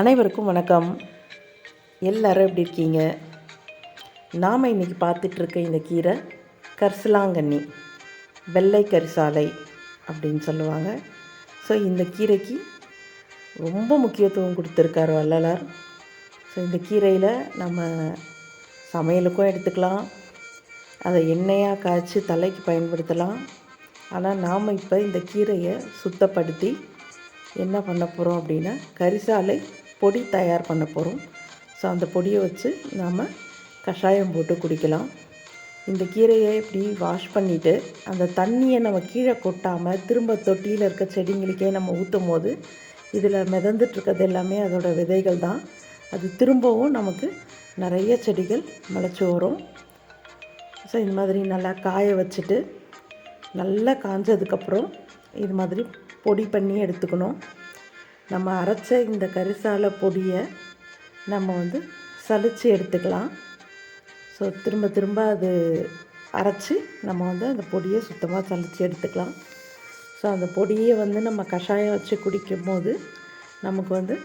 அனைவருக்கும் வணக்கம். எல்லாரும் எப்படி இருக்கீங்க? நாம் இன்றைக்கி பார்த்துட்ருக்க இந்த கீரை கரிசலாங்கண்ணி வெள்ளை கரிசாலை அப்படின்னு சொல்லுவாங்க. ஸோ இந்த கீரைக்கு ரொம்ப முக்கியத்துவம் கொடுத்துருக்காரு வள்ளலார். ஸோ இந்த கீரையில் நம்ம சமையலுக்கும் எடுத்துக்கலாம். அதை எண்ணெயாக காய்ச்சி தலைக்கு பயன்படுத்தலாம். ஆனால் நாம் இப்போ இந்த கீரையை சுத்தப்படுத்தி என்ன பண்ண போகிறோம் அப்படின்னா கரிசாலை பொடி தயார் பண்ண போகிறோம். ஸோ அந்த பொடியை வச்சு நாம் கஷாயம் போட்டு குடிக்கலாம். இந்த கீரையை இப்படி வாஷ் பண்ணிவிட்டு அந்த தண்ணியை நம்ம கீழே கொட்டாமல் திரும்ப தொட்டியில் இருக்க செடிங்களுக்கே நம்ம ஊற்றும் போது இதில் மிதந்துட்டுருக்கிறது எல்லாமே அதோட விதைகள் தான். அது திரும்பவும் நமக்கு நிறைய செடிகள் முளைச்சி வரும். ஸோ இந்த மாதிரி நல்லா காய வச்சுட்டு நல்லா காஞ்சதுக்கப்புறம் இது மாதிரி பொடி பண்ணி எடுத்துக்கணும். நம்ம அரைச்ச இந்த கரிசால பொடியை நம்ம வந்து சலித்து எடுத்துக்கலாம். ஸோ திரும்ப திரும்ப அது அரைச்சி நம்ம வந்து அந்த பொடியை சுத்தமாக சலித்து எடுத்துக்கலாம். ஸோ அந்த பொடியை வந்து நம்ம கஷாயம் வச்சு குடிக்கும் போது நமக்கு வந்து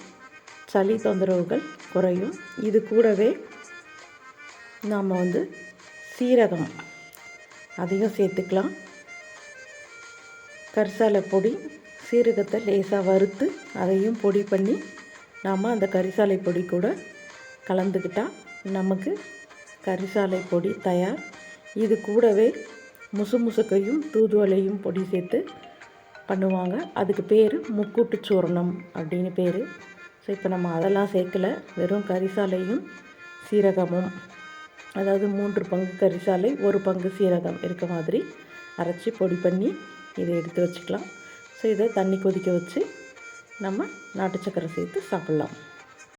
சளி தொந்தரவுகள் குறையும். இது கூடவே நாம் வந்து சீரகம் அதிகம் சேர்த்துக்கலாம். கரிசாலை பொடி சீரகத்தை லேசாக வறுத்து அதையும் பொடி பண்ணி நாம் அந்த கரிசாலை பொடி கூட கலந்துக்கிட்டால் நமக்கு கரிசாலை பொடி தயார். இது கூடவே முசு முசுக்கையும் தூதுவளையும் பொடி சேர்த்து பண்ணுவாங்க. அதுக்கு பேர் முக்கூட்டு சூரணம் அப்படின்னு பேர். ஸோ இப்போ நம்ம அதெல்லாம் சேர்க்கலை. வெறும் கரிசாலையும் சீரகமும். அதாவது மூன்று பங்கு கரிசாலை ஒரு பங்கு சீரகம் இருக்க மாதிரி அரைச்சி பொடி பண்ணி இதை எடுத்து வச்சுக்கலாம். ஸோ இதை தண்ணி கொதிக்க வச்சு நம்ம நாட்டு சக்கரை சேர்த்து சாப்பிட்லாம்.